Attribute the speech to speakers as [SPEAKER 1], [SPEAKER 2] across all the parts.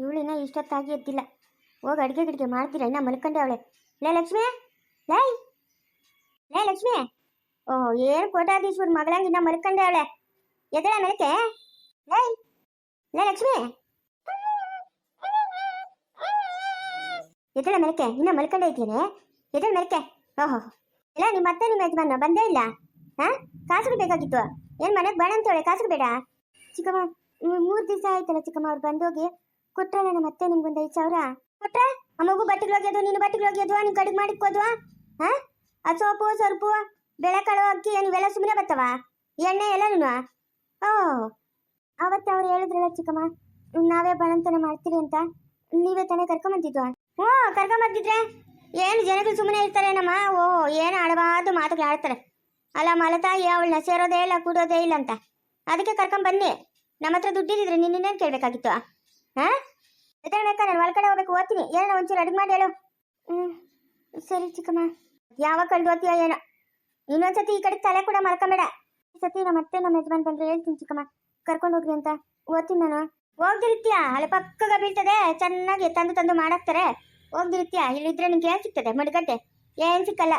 [SPEAKER 1] ಇವಳಿನ ಇಷ್ಟೊತ್ತಾಗಿ ಎದ್ದಿಲ್ಲ. ಹೋಗಿ ಅಡುಗೆ ಗಿಡಿಗೆ ಮಾಡ್ತೀರಾ? ಇನ್ನ ಮಲ್ಕೊಂಡೆ ಅವಳೆ. ಲೇ ಲಕ್ಷ್ಮಿ, ಲೈ, ಲೇ ಲಕ್ಷ್ಮಿ. ಓ, ಏನು ಕೋಟಾಧೀಶ್ವರ ಮಗಳಂಗೆ ಇನ್ನ ಮಲ್ಕೊಂಡೆ ಅವಳೆ? ಎದಳ ಮಲಕೆ? ಲೈ, ಲೇ ಲಕ್ಷ್ಮಿ. ಎದಳ ಮಲಕೆ? ಇನ್ನ ಮಲ್ಕೊಂಡೆ ಇದ್ದೀನಿ ಎದಳ ಮಲಕೆ? ಓಹೋ. ಇಲ್ಲ, ನಿಮ್ಮ ಅತ್ತೆ ನಿಮ್ಮ ಯಜಮಾನ ಬಂದೇ ಇಲ್ಲ. ಹಾ? ಕಾಸುಗಳು ಬೇಕಾಗಿತ್ತು. ಏನ್ ಮನೆಗೆ ಬೇಡ ಅಂತೇಳಿ ಕಾಸುಗಳು ಬೇಡ. ಚಿಕ್ಕಮ್ಮ, ಮೂರ್ ದಿವಸ ಆಯ್ತಲ್ಲ ಚಿಕ್ಕಮ್ಮ, ಅವ್ರು ಬಂದೋಗಿ. ಕೊಟ್ರಲ್ಲ ನಮ್ಮ ಮತ್ತೆ ನಿಮ್ಗೊಂದು ಐದು ಸಾವಿರ? ಕೊಟ್ರೆ? ಆ ಮಗು ಬಟ್ಟೆಗಳು ಒಗೆಯೋದು ನಿನ್ನ ಬಟ್ಟೆಗಳು ಒಗೆಯೋದು ನೀನು ಕಡಿಗೆ ಮಾಡಿಕ್ಕೋದ್ವಾ ಹಾ? ಆ ಸೋಪು ಸೊರ್ಪು ಬೆಳೆಕಾಳು ಅಕ್ಕಿ ನೀವೆಲ್ಲ ಸುಮ್ಮನೆ ಬರ್ತವ ಎಣ್ಣೆ ಎಲ್ಲನೂ ಓ, ಅವತ್ತು ಅವ್ರು ಹೇಳಿದ್ರಲ್ಲ ಚಿಕ್ಕಮ್ಮ, ನಾವೇ ಬಣಂತನ ಮಾಡ್ತೀರಿ ಅಂತ. ನೀವೇ ತಾನೇ ಕರ್ಕೊಂಬಂದಿದ್ವಾ? ಹ್ಞೂ, ಕರ್ಕೊಂಬಂದಿದ್ರೆ ಏನು ಜನಗಳು ಸುಮ್ಮನೆ ಇರ್ತಾರೆ ನಮ್ಮ? ಓ, ಏನು ಆಡಬಾರ್ದು ಮಾತುಗಳು ಆಡ್ತಾರೆ. ಅಲ್ಲ ಮಲತಾಯಿ ಅವಳನ್ನ ಸೇರೋದೇ ಇಲ್ಲ, ಕೂಡೋದೇ ಇಲ್ಲ ಅಂತ. ಅದಕ್ಕೆ ಕರ್ಕೊಂಡ್ ಬನ್ನಿ ನಮ್ಮ ಹತ್ರ ದುಡ್ಡಿದ್ರೆ ನಿನ್ನೇನು ಕೇಳಬೇಕಾಗಿತ್ತು? ಹಾ? ನಾನು ಒಳಗಡೆ ಹೋಗ್ಬೇಕು, ಓದ್ತೀನಿ. ಏನೋ ಒಂಚೂರು ಅಡುಗೆ ಮಾಡಿ ಹೇಳು. ಹ್ಞೂ ಸರಿ ಚಿಕ್ಕಮ್ಮ. ಯಾವಾಗ ಕಳ್ದು ಓದ್ತೀಯ ಏನೋ. ಇನ್ನೊಂದ್ಸತಿ ಈ ಕಡೆ ತಲೆ ಕೂಡ ಮಲ್ಕೊಂಬೇಡ ಈ ಸತಿ ನಮ್ಮ ಅತ್ತೆ, ನಮ್ಮ ಯಜಮಾನ್ ಬಂದ್ರೆ, ಹೇಳ್ತೀನಿ ಚಿಕ್ಕಮ್ಮ. ಕರ್ಕೊಂಡು ಹೋಗ್ರಿ ಅಂತ. ಓದ್ತೀನಿ ನಾನು. ಹೋಗ್ದಿರ್ತೀಯ? ಹಳೆ ಪಕ್ಕಗ ಬೀಳ್ತದೆ. ಚೆನ್ನಾಗಿ ತಂದು ತಂದು ಮಾಡಾಕ್ತಾರೆ. ಹೋಗ್ದಿರ್ತೀಯ? ಇಲ್ಲಿದ್ರೆ ನಿಂಗೆ ಏನು ಸಿಗ್ತದೆ? ಮಡ್ಗಟ್ಟೆ ಏನು ಸಿಕ್ಕಲ್ಲ?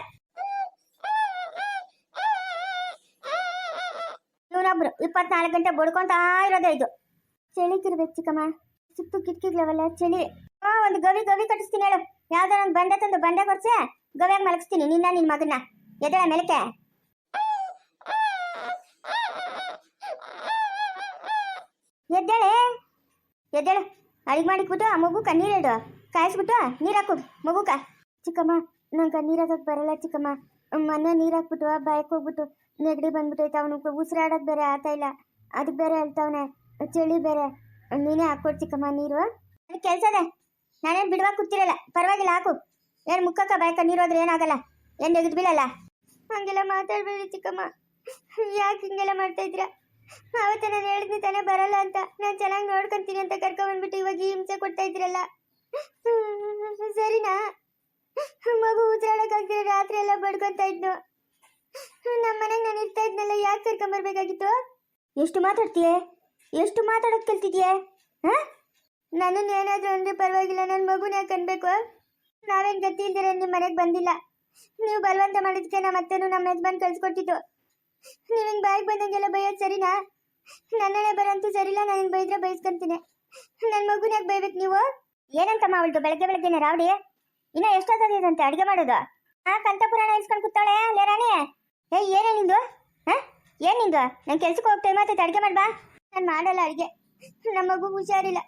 [SPEAKER 1] ಇವನೊಬ್ರು ಇಪ್ಪತ್ನಾಲ್ಕು ಗಂಟೆ ಬಡ್ಕೊಂತ ಇರೋದೇ ಇದು. ಚಳಿಗಿರ್ಬೇಕು ಚಿಕ್ಕಮ್ಮ. ಸುತ್ತು ಕಿಟಕಿಗಳವೆಲ್ಲ ಚಳಿ. ಹಾ ಒಂದು ಗವಿ ಗವಿ ಕಟ್ಟಿಸ್ತೀನಿ ಹೇಳು. ಯಾವ್ದಾರ ಒಂದು ಬಂಡೆ ತಂದು ಬಂಡೆ ಕೊಡ್ಸೆ, ಗವಿಯಾಗಿ ಮಲಗಿಸ್ತೀನಿ. ನಿನ್ನ ನಿನ್ನ ಮಗನ್ನ. ಎದಳ ಮೆಲಕೆ ಎದ್ದೇಳೆ? ಎದ್ದೇಳು. ಅಡಿಗೆ ಮಾಡಿಕ್ಬಿಟ್ಟು ಆ ಮಗುಕ ನೀರಿಡು ಕಾಯಿಸ್ಬಿಟ್ಟು ನೀರು ಹಾಕು, ಮಗುಕ. ಚಿಕ್ಕಮ್ಮ ನಂಗೆ ನೀರು ಹಾಕಕ್ಕೆ ಬರಲ್ಲ ಚಿಕ್ಕಮ್ಮ. ಮೊನ್ನೆ ನೀರು ಹಾಕ್ಬಿಟ್ಟು ಬಾಯಕ್ಕೆ ಹೋಗ್ಬಿಟ್ಟು ನೆಗಡಿ ಬಂದ್ಬಿಟ್ಟೈತೆ. ಅವನು ಉಸಿರಾಡಕ್ ಬೇರೆ, ಆತ ಇಲ್ಲ. ಅದಕ್ಕೆ ಬೇರೆ ಹೇಳ್ತಾವನೆ. ಚಳಿ ಬೇರೆ. ನೀನೇ ಹಾಕ್ಕೊಡ್ತಿಕ್ಕಮ್ಮ ನೀರು ನೀರು ಕೆಲಸ ಇದೆ? ನಾನೇನು ಬಿಡುವಾಗ ಕೂತಿರಲ್ಲ. ಪರವಾಗಿಲ್ಲ, ಹಾಕು. ಏನು ಮುಖಕ್ಕ ಬಾಯಕ್ಕ ನೀರು ಹೋದ್ರೆ ಏನಾಗಲ್ಲ? ಏನು ತೆಗೆದು ಬೀಳಲ್ಲ? ಹಂಗೆಲ್ಲ ಮಾತಾಡ್ಬೇಡಿ ಚಿಕ್ಕಮ್ಮ. ಯಾಕೆ ಹಿಂಗೆಲ್ಲ ಮಾಡ್ತಾ ಇದ್ರ ಅವತ್ತೆ ನಾನು ಹೇಳಿದ್ನಿ ತಾನೇ ಬರಲ್ಲ ಅಂತ. ನಾನು ಚೆನ್ನಾಗಿ ನೋಡ್ಕೊಂತೀನಿ ಅಂತ ಕರ್ಕೊಂಡ್ಬಂದ್ಬಿಟ್ಟು ಇವಾಗ ಈ ಹಿಂಸೆ ಕೊಡ್ತಾ ಇದ್ರಲ್ಲ ಸರಿನಾ? ಮಗು ಉಸಿರಾಡಕ್ಕಾಗ್ದಿರ ರಾತ್ರಿ ಎಲ್ಲ ಬಡ್ಕೊತಾ ಇದ್ನು. ನಮ್ಮ ಮನೆಗೆ ನಾನು ಇರ್ತಾ ಇದ್ನಲ್ಲ, ಯಾಕೆ ಕರ್ಕೊಂಬರ್ಬೇಕಾಗಿತ್ತು? ಎಷ್ಟು ಮಾತಾಡ್ತೀಯ? ಎಷ್ಟು ಮಾತಾಡೋದು ಕಲ್ತಿದ್ಯೆ ನನ್ನನ್ನು ಏನಾದರೂ ಅಂದ್ರೆ ಪರವಾಗಿಲ್ಲ. ನನ್ನ ಮಗುನ ಯಾಕೆ ಅನ್ಬೇಕು? ನಾವೇನು ಗತಿ ಇದ್ದೀರಾ ನಿಮ್ಮ ಮನೆಗೆ ಬಂದಿಲ್ಲ. ನೀವು ಬಲವಂತ ಮಾಡಿದ್ಕೆ ನಮ್ಮ ಅತ್ತನು ನಮ್ಮ ಯಜಮಾನ್ ಕಳ್ಸಿಕೊಟ್ಟಿದ್ದು. ನೀವು ಹಿಂಗೆ ಬಾಯಿಗೆ ಬಂದಂಗೆಲ್ಲ ಬೈಯೋದು ಸರಿನಾ? ನನ್ನನೆ ಬರಂತೂ ಸರಿಲ್ಲ. ನಾನು ಬೈದ್ರೆ ಬೈಸ್ಕೊಂತೀನಿ. ನನ್ನ ಮಗುನ ಯಾಕೆ ಬೈಬೇಕು ನೀವು? ಏನಂತಮ್ಮ ಅವಳ್ದು ಬೆಳಗ್ಗೆ ಬೆಳಗ್ಗೆನೆ ರಾವಡಿ ಇನ್ನ ಎಷ್ಟೊತ್ತಂತೆ ಅಡುಗೆ ಮಾಡೋದು? ಆ ಕಂತ ಪುರಾಣ ಇಸ್ಕೊಂಡು ಕೂತಾಳೆ ಲೇ ರಾಣಿ. ಏ ಏನೇ ನಿಂದು? ಹಾ ಏನ್ ನಿಂದು? ನಾನು ಕೆಲ್ಸಕ್ಕೆ ಹೋಗ್ತಾ ಮತ್ತೆ ಅಡುಗೆ ಮಾಡ್ಬಾ ನಾನು ಮಾಡಲ್ಲ ಅಡುಗೆ. ನಮ್ಮ ಹುಷಾರಿಲ್ಲ.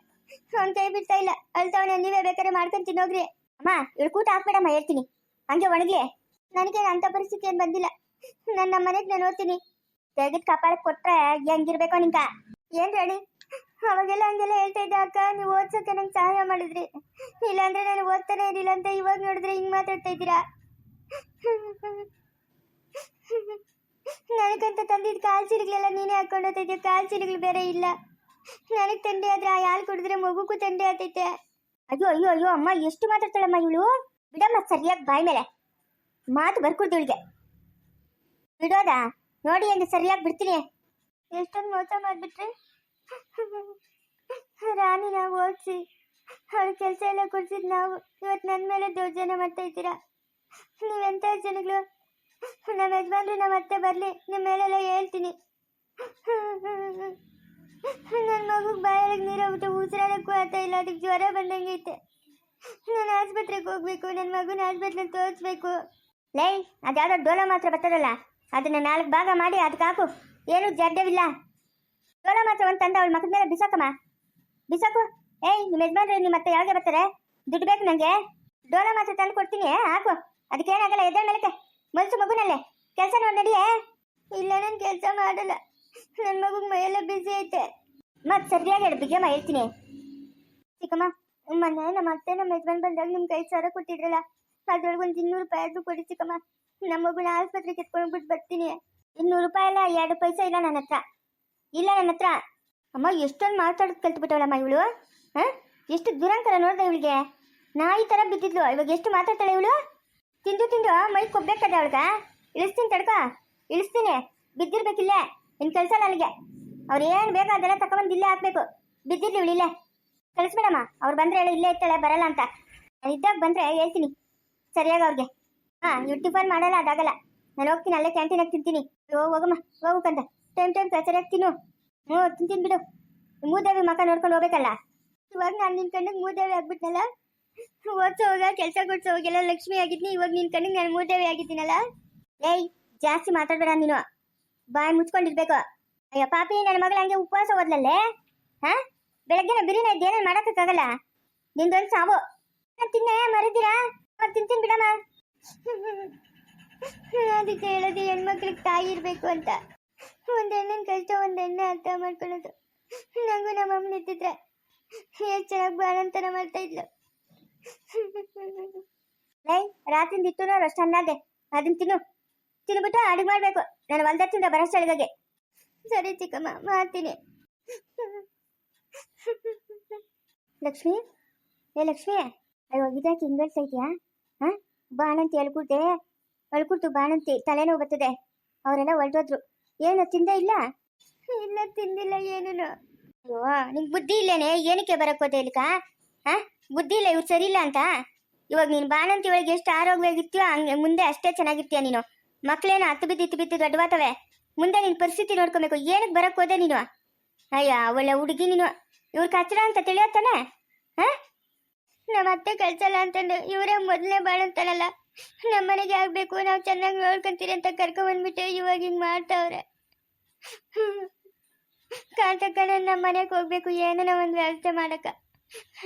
[SPEAKER 1] ಅವ್ನ್ ಕೈ ಬಿಡ್ತಾ ಇಲ್ಲ. ಅಳ್ತಾವನೆ, ನೀವೇ ಬೇಕಾದ್ರೆ ಮಾಡ್ಕೊಂಡು ತಿನ್ನೋಗ್ರಿ. ಅಮ್ಮ, ಇವಳು ಕೂಟ ಹಾಕ್ಬೇಡಮ್ಮ, ಹೇಳ್ತೀನಿ. ಹಂಗೆ ಒಣಗ್ಲಿ. ನನಗೆ ಅಂತ ಪರಿಸ್ಥಿತಿ ಏನು ಬಂದಿಲ್ಲ. ನನ್ನ ಮನೆಗ್ ನಾನು ಓದ್ತೀನಿ ತೆಗೆದು ಕಪಾಳ ಕೊಟ್ರೆ ಹೆಂಗಿರ್ಬೇಕೋ ನಿಂಕ? ಏನ್ ಹೇಳಿ ಅವಾಗೆಲ್ಲ ಹಂಗೆಲ್ಲ ಹೇಳ್ತಾ ಇದ್ದೆ ಅಕ್ಕ. ನೀವು ಓದ್ಸಕ್ಕೆ ನಂಗೆ ಸಹಾಯ ಮಾಡಿದ್ರಿ. ಇಲ್ಲಾಂದ್ರೆ ನಾನು ಓದ್ತಾನೆ ಇರಲಿಲ್ಲ ಅಂತ ಇವಾಗ ನೋಡಿದ್ರೆ ಹಿಂಗ್ ಮಾತಾಡ್ತಾ ಇದ್ದೀರಾ? ನನಗಂತ ತಂದಿದ್ದ ಕಾಲ್ ಚೀಲಗಳೆಲ್ಲ ನೀನೇ ಹಾಕೊಂಡು ಹೋಗ್ತೈತೆ ಕಾಲ್ ಚೀಲಿಗಳು ಬೇರೆ ಇಲ್ಲ. ನನಗೆ ತಂದೆ ಆದ್ರೆ ಆ ಹಾಲು ಕುಡಿದ್ರೆ ಮಗುಗೂ ತಂದೆ ಆತೈತೆ ಅಯ್ಯೋ ಅಯ್ಯೋ ಅಯ್ಯೋ, ಅಮ್ಮ, ಎಷ್ಟು ಮಾತಾಡ್ತಾಳಮ್ಮ ಇವಳು? ಬಿಡಮ್ಮ ಸರಿಯಾಗಿ ಬಾಯ್ ಮೇಲೆ. ಮಾತು ಬರ್ಕೊಡ್ದು ಇವಳಿಗೆ. ಬಿಡೋದಾ? ನೋಡಿ ಅಂದ್ರೆ ಸರಿಯಾಗಿ ಬಿಡ್ತೀನಿ. ಎಷ್ಟೊಂದು ಮೋಸ ಮಾಡಿಬಿಟ್ರಿ. ನಾವು ಓದಿಸಿ. ಅವಳ ಕೆಲಸ ಎಲ್ಲ ಕೊಡ್ಸಿದ್ ನಾವು. ಇವತ್ತು ನನ್ನ ಮೇಲೆ ದೌರ್ಜನ್ಯ ಮಾಡ್ತಾ ಇದ್ದೀರಾ? ನೀವೆಂತ ಜನಗಳು? ನಮ್ಮ ಯಜಮಾನ್ರು ನಮ್ಮ ಅತ್ತೆ ಬರಲಿ. ನಿಮ್ಮ ಮೇಲೆಲ್ಲ ಹೇಳ್ತೀನಿ. ನನ್ನ ಮಗುಗೆ ಬಾಯಲ್ಲಿ ನೀರು ಬಿಟ್ಟು ಉಸಿರಾಡಕ್ಕೂ ಆಗ್ತಾ ಇಲ್ಲ, ಅದಕ್ಕೆ ಜ್ವರ ಬಂದಂಗೆ ಐತೆ ನಾನು ಆಸ್ಪತ್ರೆಗೆ ಹೋಗ್ಬೇಕು, ನನ್ನ ಮಗುನ ಆಸ್ಪತ್ರೆಗೆ ತೋರಿಸ್ಬೇಕು. ಲೈ, ಅದ್ಯಾವುದೋ ಡೋಲೋ ಮಾತ್ರ ಬರ್ತದಲ್ಲ? ಅದನ್ನ ನಾಲ್ಕು ಭಾಗ ಮಾಡಿ ಅದಕ್ಕೆ ಹಾಕು. ಏನು ಜಡ್ಡವಿಲ್ಲ ಡೋಲೋ ಮಾತ್ರ ಒಂದು ತಂದ, ಅವಳ ಮಕ್ಕಳ ಮೇಲೆ ಬಿಸಾಕಮ್ಮ. ಬಿಸಾಕು. ಏಯ್, ನಿಮ್ಮ ಯಜಮಾನ್ರು ನಿಮ್ಮ ಮತ್ತೆ ಯಾವಾಗ ಬರ್ತಾರೆ? ದುಡ್ಡು ಬೇಕು ನನಗೆ ಡೋಲೋ ಮಾತ್ರ ತಂದು ಕೊಡ್ತೀನಿ ಹಾಕು. ಅದಕ್ಕೇನಾಗಲ್ಲ ಎದ್ದ ಮೇಲಕ್ಕೆ. ಮಲ್ಸು ಮಗುನಲ್ಲೇ. ಕೆಲಸ ನೋಡಿ ನಡಿಯೇ? ಇಲ್ಲ, ನಾನು ಕೆಲಸ ಮಾಡಲ್ಲ. ನನ್ನ ಮಗುಗೆ ಮೈಯೆಲ್ಲ ಬಿಸಿ ಐತೆ. ಮತ್ತೆ ಸರಿಯಾಗಿ ಬಿಗ್ಗಮ್ಮ ಹೇಳ್ತೀನಿ. ಚಿಕ್ಕಮ್ಮ ಮೊನ್ನೆ ನಮ್ಮ ಅತ್ತೆ ನಮ್ಮ ಯಜಮಾನ್ ಬಂದಾಗ ನಿಮ್ಮ ಕೈ ಸಾವಿರ ಕೊಟ್ಟಿದ್ರಲ್ಲ, ಅದ್ರೊಳಗೆ ಒಂದು ಇನ್ನೂರು ರೂಪಾಯಿ ಆದ್ರೂ ಕೊಡಿ ಚಿಕ್ಕಮ್ಮ. ನಮ್ಮ ಮಗುನ ಆಸ್ಪತ್ರೆಗೆ ಎತ್ಕೊಂಡ್ಬಿಟ್ಟು ಬರ್ತೀನಿ. ಇನ್ನೂರು ರೂಪಾಯಿ ಎಲ್ಲ ಎರಡು ಪೈಸೆ ಇಲ್ಲ ನನ್ನ ಹತ್ರ. ಇಲ್ಲ ನನ್ನ ಹತ್ರ. ಅಮ್ಮ, ಎಷ್ಟೊಂದು ಮಾತಾಡೋದು ಕಲ್ತ್ಬಿಟ್ಟವಳಮ್ಮ ಇವಳು? ಹಾಂ? ಎಷ್ಟು ದುರಂಕರ ನೋಡ್ದೆ ಇವಳಿಗೆ. ನಾಯಿ ಥರ ಬಿದ್ದಿದ್ಲು, ಇವಾಗ ಎಷ್ಟು ಮಾತಾಡ್ತಾಳೆ ಇವಳು? ತಿಂದು ತಿಂದು ಮೈ ಕೊಬ್ಬೇಕದ ಅವಳ್ಗ. ಇಳಿಸ್ತೀನಿ ತಡ್ಕ, ಇಳಿಸ್ತೀನಿ. ಬಿದ್ದಿರ್ಬೇಕಿಲ್ಲ. ಇನ್ನು ಕೆಲಸ ನನಗೆ. ಅವ್ರು ಏನು ಬೇಕೋ ಅದೆಲ್ಲ ತಗೊಂಡು ಇಲ್ಲೇ ಹಾಕ್ಬೇಕು. ಬಿದ್ದಿರ್ಲಿ ಕಳಿಸ್ ಕಳಿಸ್ಬೇಡಮ್ಮ ಅವ್ರು ಬಂದ್ರೆ ಹೇಳು, ಇಲ್ಲೇ ಇರ್ತಾಳೆ, ಬರಲ್ಲ ಅಂತ. ನಾನು ಇದ್ದಾಗ ಬಂದ್ರೆ ಹೇಳ್ತೀನಿ. ಸರಿಯಾಗಿ ಅವ್ರಿಗೆ. ಹಾ ಇವ್ರು ಟಿಫನ್ ಮಾಡಲ್ಲ, ಅದಾಗಲ್ಲ. ನಾನು ಹೋಗ್ತೀನಿ, ಅಲ್ಲೇ ಕ್ಯಾಂಟೀನಾಗ ತಿಂತೀನಿ. ಹೋಗಿ ಹೋಗಮ್ಮ ಹೋಗ್ಬೇಕಂತ ಟೈಮ್ ಟೈಮ್, ಸರಿಯಾಗಿ ತಿನ್ನು. ಹ್ಞೂ, ತಿಂತೀನಿ ಬಿಡು. ಮೂದೇವಿ ಮಕ್ಕ ನೋಡ್ಕೊಂಡು ಹೋಗ್ಬೇಕಲ್ಲ. ಇವಾಗ ನಾನು ನಿನ್ ಕಣ್ಣಿಗೆ ಮೂದೇವಿ ಆಗ್ಬಿಟ್ನಲ್ಲ. ಓದ್ಸೋ ಹೋಗ, ಕೆಲಸ ಕೊಡ್ಸೋ ಲಕ್ಷ್ಮಿ ಆಗಿದ್ನಿ. ಇವಾಗ ನಿನ್ ಕಣ್ಣಿಗೆ ನಾನು ಮೂದೇವಿ ಆಗಿದ್ದೀನಲ್ಲ. ಏಯ್, ಜಾಸ್ತಿ ಮಾತಾಡ್ಬೇಡ ನೀನು. ಬಾಯಿ ಮುಚ್ಕೊಂಡಿರ್ಬೇಕು. ಅಯ್ಯೋ, ಪಾಪಿ, ನನ್ನ ಮಗಳ ಹಂಗೆ ಉಪವಾಸ ಓದ್ಲಲ್ಲೇ? ಹಾ? ಬೆಳಗ್ಗೆನ ಬಿರಿನ ಇದ್ದೇನೇನು ಮಾಡೋಕ್ಕಾಗಲ್ಲ? ನಿಂದೊಂದು ಸಾವು. ನಾನ್ ತಿನ್ನೆ ಮರಿದ್ದೀರಾ ಅವ್ರು ತಿಂತೀನಿ ಬಿಡಮ್ಮ. ಅದಕ್ಕೆ ಹೇಳೋದು ಹೆಣ್ಮಕ್ಳಿಗೆ ತಾಯಿ ಇರಬೇಕು ಅಂತ. ಒಂದು ಹೆಣ್ಣಿನ ಕಷ್ಟ, ಒಂದು ಅರ್ಥ ಮಾಡ್ಕೊಳ್ಳೋದು. ನಂಗೂ ನಮ್ಮ ಮಮ್ಮಿ ಇದ್ದಿದ್ರೆ ಎಷ್ಟು ಚೆನ್ನಾಗಿ ಬಾಣಂತನ ಮಾಡ್ತಾ ಇದ್ಲು. ಲೈ ರಾತ್ರಿಂದ ಇಟ್ಟು ನೋಡು ಅಷ್ಟು ಅನ್ನದೆ ಅದನ್ನ ತಿನ್ನು. ತಿನ್ಬಿಟ್ಟು ಅಡುಗೆ ಮಾಡಬೇಕು. ನಾನು ಹೊಲ್ದತ್ತಿಂದ ಅಡುಗೆಗೆ. ಸರಿ ಚಿಕ್ಕಮ್ಮ, ಮಾಡ್ತೀನಿ. ಲಕ್ಷ್ಮಿ, ಏ ಲಕ್ಷ್ಮಿ, ಅಯ್ಯೋ ಇದಕ್ಕೆ ಹಿಂಗಲ್ಸ್ ಐತಿಯಾ ಹಾ? ಬಾಣಂತಿ ಅಳ್ಕುಡ್ದೆ ಅಳ್ಕುಡ್ತು ಬಾಣಂತಿ ತಲೆನೋವು ಬರ್ತದೆ. ಅವರೆಲ್ಲ ಹೊರಟೋದ್ರು ಏನು, ತಿಂದೇ ಇಲ್ಲ? ಇಲ್ಲ, ತಿಂದಿಲ್ಲ ಏನೂ ಅಯ್ಯೋ, ನಿಂಗೆ ಬುದ್ಧಿ ಇಲ್ಲೇನೆ? ಏನಕ್ಕೆ ಬರಕ್ ಹೋದೆ ಇಲ್ಕ ಹಾ? ಬುದ್ಧಿ ಇಲ್ಲ, ಇವ್ರು ಸರಿ ಇಲ್ಲ ಅಂತ? ಇವಾಗ ನೀನು ಬಾಣಂತಿ ಒಳಗೆ ಎಷ್ಟು ಆರೋಗ್ಯವಾಗಿರ್ತೀಯೋ ಹಂಗೆ, ಮುಂದೆ ಅಷ್ಟೇ ಚೆನ್ನಾಗಿರ್ತೀಯ ನೀನು. ಮಕ್ಳೇನು ಹತ್ತು ಬಿದ್ದು ಇತ್ತು ಬಿದ್ದು ದೊಡ್ಡವಾತವೆ ಮುಂದೆ ನಿನ್ ಪರಿಸ್ಥಿತಿ ನೋಡ್ಕೊಬೇಕು. ಏನಕ್ಕೆ ಬರಕ್ ಹೋದೆ ನೀನು? ಅಯ್ಯ, ಒಳ್ಳೆ ಹುಡುಗಿ ನೀನು. ಇವ್ರ ಕಚ್ಚಡ ಅಂತ ತಿಳಿಯತ್ತಾನೆ? ಹಾ? ನಮ್ಮ ಅತ್ತೆ ಕಳ್ಸಲ್ಲ ಅಂತಂದು ಇವರೇ ಮೊದಲನೇ ಬಾಳಂತಾನಲ್ಲ ನಮ್ಮ ಮನೆಗೆ ಆಗ್ಬೇಕು, ನಾವು ಚೆನ್ನಾಗಿ ನೋಡ್ಕೊಂತೀರಿ ಅಂತ ಕರ್ಕೊ ಬಂದ್ಬಿಟ್ಟು ಇವಾಗ ಹಿಂಗ್ ಮಾಡ್ತಾವ್ರೆ. ಕಾಂತಕ್ಕ ನಮ್ಮ ಮನೆಗೆ ಹೋಗ್ಬೇಕು ಏನೋ ಒಂದು ವ್ಯವಸ್ಥೆ ಮಾಡಕ್ಕ.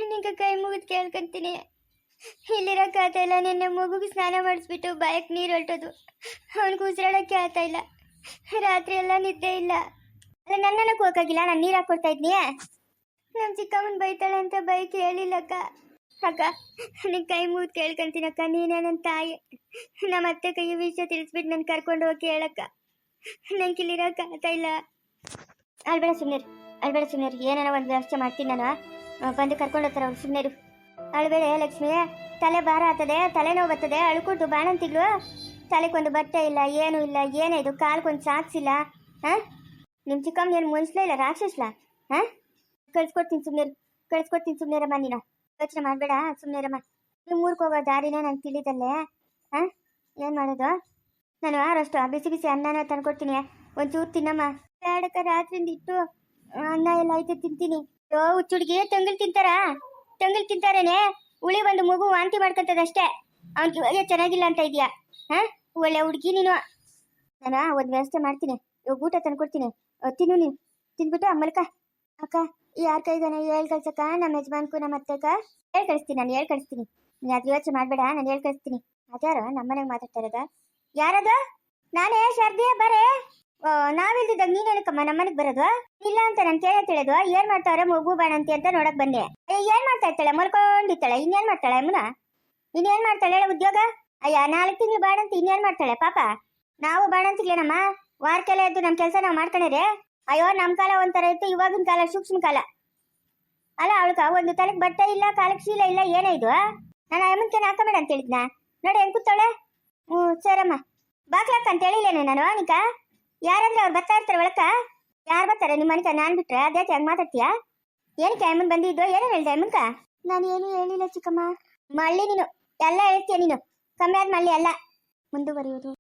[SPEAKER 1] ನಿಂಗೆ ಕೈ ಮುಗಿದು ಕೇಳ್ಕೊಂತೀನಿ. ಇಲ್ಲಿರಕ್ಕೆ ಆತ ಇಲ್ಲ, ನಿನ್ನೆ ಮಗುಗೆ ಸ್ನಾನ ಮಾಡಿಸ್ಬಿಟ್ಟು ಬಾಯಕ್ಕೆ ನೀರು ಹೊರಟೋದು. ಅವನಿಗೆ ಉಸಿರಾಡೋಕ್ಕೆ ಆತ ಇಲ್ಲ. ರಾತ್ರಿ ಎಲ್ಲ ನಿದ್ದೆ ಇಲ್ಲ. ಅಲ್ಲ ನನ್ನನ್ನು ಹೋಗೋಕ್ಕಾಗಿಲ್ಲ ನಾನು ನೀರು ಹಾಕೊಡ್ತಾ ಇದ್ನಿ ನಮ್ಮ ಚಿಕ್ಕಮ್ಮನ ಬೈತಾಳೆ ಅಂತ ಬೈಕ್ ಹೇಳಿಲ್ಲಕ್ಕ ಅಕ್ಕ, ನಿನ್ ಕೈ ಮುಗಿದು ಕೇಳ್ಕೊಂತೀನಕ್ಕ ನೀನೇ ನನ್ನ ತಾಯಿ. ನಮ್ಮ ಅತ್ತೆ ಕೈ ವಿಷಯ ತಿಳಿಸ್ಬಿಟ್ಟು ನನ್ನ ಕರ್ಕೊಂಡು ಹೋಗಿ ಹೇಳಕ್ಕ ನಂಗೆ ಇಲ್ಲಿರೋಕೆ ಆಗ್ತಾ ಇಲ್ಲ. ಅಲ್ಬೇಡ ಸುಮ್ಮನೆ ಅಲ್ಬೇಡ ಸುಮ್ಮನೆ ಏನಾರ ಒಂದು ವ್ಯವಸ್ಥೆ ಮಾಡ್ತೀನಿ ನಾನು. ಬಂದು ಕರ್ಕೊಂಡು ಹೋಗ್ತಾರೆ ಅವ್ರು. ಸುಮ್ಮನೆ ಅಳ್ಬೇಡ ಲಕ್ಷ್ಮಿ, ತಲೆ ಭಾರ ಆಗ್ತದೆ, ತಲೆನೋವು ಬರ್ತದೆ ಅಳ್ಕೊಟ್ಟು ಬಾಣಂತಿಗ್ಳು ತಲೆಗೊಂದು ಬಟ್ಟೆ ಇಲ್ಲ, ಏನೂ ಇಲ್ಲ, ಏನೇ ಇದು, ಕಾಲ್ಗೊಂದು ಸಾಕ್ಸಿಲ್ಲ ಹಾಂ? ನಿಮ್ಮ ಚಿಕ್ಕಮ್ಮ ಏನು ಮುನ್ಸ್ಲೇ ಇಲ್ಲ, ರಾಕ್ಷಸ್ಲ, ಹಾಂ? ಕಳ್ಸ್ಕೊಡ್ತೀನಿ ಸುಮ್ಮನೆ ಕಳ್ಸ್ಕೊಡ್ತೀನಿ ಸುಮ್ಮನೆರಮ್ಮ ನೀನು. ಯೋಚನೆ ಮಾಡಬೇಡ ಸುಮ್ಮನೆರಮ್ಮ ನಿಮ್ಮ ಊರಿಗೆ ಹೋಗೋ ದಾರಿನೇ ನಾನು ತಿಳಿದಲ್ಲೇ, ಹಾಂ? ಏನು ಮಾಡೋದು? ನಾನು ಆರಷ್ಟು ಬಿಸಿ ಬಿಸಿ ಅನ್ನನ ತಂದ್ಕೊಡ್ತೀನಿ, ಒಂಚೂರು ತಿನ್ನಮ್ಮ. ಬೇಡಕ್ಕ ರಾತ್ರಿಯಿಂದ ಇಟ್ಟು ಅನ್ನ ಎಲ್ಲ ಐತೆ ತಿಂತೀನಿ. ಯೋ ಚುಡ್ಗಿ ತಂಗಿಲ್ ತಿಂತಾರಾ? ತಂಗಿಲ್ ತಿಂತಾರೇನೆ? ಉಳಿ ಬಂದು ಮಗು ವಾಂತಿ ಮಾಡ್ಕೊಂತದಷ್ಟೇ. ಅವನ್ ಇವಾಗ ಚೆನ್ನಾಗಿಲ್ಲ ಅಂತ ಇದೆಯಾ? ಹಾ? ಒಳ್ಳೆ ಹುಡುಗಿ ನೀನು. ನಾನು, ಒಂದ್ ವ್ಯವಸ್ಥೆ ಮಾಡ್ತೀನಿ. ಇವಾಗ ಊಟ ತಂದ್ಕೊಡ್ತೀನಿ. ತಿನ್ನು ನೀನು. ತಿಂದ್ಬಿಟ್ಟು ಅಮ್ಮಲ್ಕ ಅಕ್ಕ ಯಾರ ಕೈಗಾನೆ ಹೇಳ್ ಕಳ್ಸಕ್ಕ? ನಮ್ಮ ಯಜಮಾನ್ಕು ನಮ್ಮ ಅತ್ತೆಕ ಹೇಳ್ ಕಳಿಸ್ತೀನಿ, ನಾನು ಹೇಳ್ ಕಳಿಸ್ತೀನಿ. ನೀನು ಅದು ಯೋಚನೆ ಮಾಡಬೇಡ, ನಾನು ಹೇಳ್ ಕಳಿಸ್ತೀನಿ. ಅದ್ಯಾರು? ನಮ್ಮನೆಗೆ ಮಾತಾಡ್ತಾ ಇರೋದ? ಯಾರದು? ನಾನೇ, ಶಾರದಿಯ, ಬರೇ? ನಾವಿಲ್ದಿದ್ದಾಗ ನೀನ್ ಹೇಳಕ್ಕಮ್ಮ ನಮ್ಮನೆಗೆ ಬರೋದು? ಇಲ್ಲ ಅಂತ ನಾನು ಕೇಳ ತಿಳಿದು, ಏನ್ ಮಾಡ್ತಾವ್ರೆ, ಮಗು ಬಾಣಂತಿ ಅಂತ ನೋಡಕ್ ಬಂದೆ. ಏನ್ ಮಾಡ್ತಾ ಇರ್ತಾಳೆ ಮಲ್ಕೊಂಡಿರ್ತಾಳೆ ಇನ್ನೇನ್ ಮಾಡ್ತಾಳೆ ಅಮ್ಮನ? ಇನ್ನೇನ್ ಮಾಡ್ತಾಳೆ ಉದ್ಯೋಗ? ಅಯ್ಯ, ನಾಲ್ಕು ತಿಂಗಳು ಬಾಣಂತಿ ಇನ್ನೇನ್ ಮಾಡ್ತಾಳೆ ಪಾಪ? ನಾವು ಬಾಣಂತಿಗ್ಲೇನಮ್ಮ ವಾರಕ್ಕೆಲ್ಲ ಎದ್ದು ನಮ್ಮ ಕೆಲಸ ನಾವು ಮಾಡ್ಕೊಂಡಿರೆ ಅಯ್ಯೋ ನಮ್ಮ ಕಾಲ ಒಂಥರ ಇತ್ತು, ಇವಾಗಿನ ಕಾಲ ಸೂಕ್ಷ್ಮ ಕಾಲ. ಅಲ್ಲ, ಅವಳಕ, ಒಂದು ತಲೆಗೆ ಬಟ್ಟೆ ಇಲ್ಲ ಕಾಲಕ್ಕೆ ಶೀಲ ಇಲ್ಲ, ಏನೇ ಇದು ನಾನು ಅಮ್ಮನ್ಕೆ ಹಾಕಬೇಡ ಅಂತ ಹೇಳಿದ್ನ? ನೋಡಿ, ಹೆಂಗ್ ಕೂತಾಳೆ ಹ್ಞೂ ಸರಮ್ಮ. ಬಾಕ್ಲಕ್ಕ ಅಂತ ಹೇಳಿಲ್ಲೇನೆ ನಾನು ನಿಕ ಯಾರಂದ್ರೆ ಅವ್ರು ಬರ್ತಾ ಇರ್ತಾರೆ ಒಳಕ ಯಾರು ಬರ್ತಾರೆ? ನಿಮ್ಮ ಮನೆಕ ನಾನು ಬಿಟ್ರೆ ಅದೇ ಹಂಗೆ ಮಾತಾಡ್ತೀಯಾ? ಏನಕ್ಕೆ ಅಮ್ಮನ್ ಬಂದಿದ್ದು? ಏನೇನು ಹೇಳ್ದೆ ಅಮ್ಮನ್ಕ? ನಾನು ಏನು ಹೇಳಿಲ್ಲ ಚಿಕ್ಕಮ್ಮ. ಮಳ್ಳಿ ನೀನು. ಎಲ್ಲ ಹೇಳ್ತೀಯ ನೀನು. ಕಮ್ಮಿ ಆದ ಮಳ್ಳಿ ಅಲ್ಲ. ಮುಂದುವರಿಯುವುದು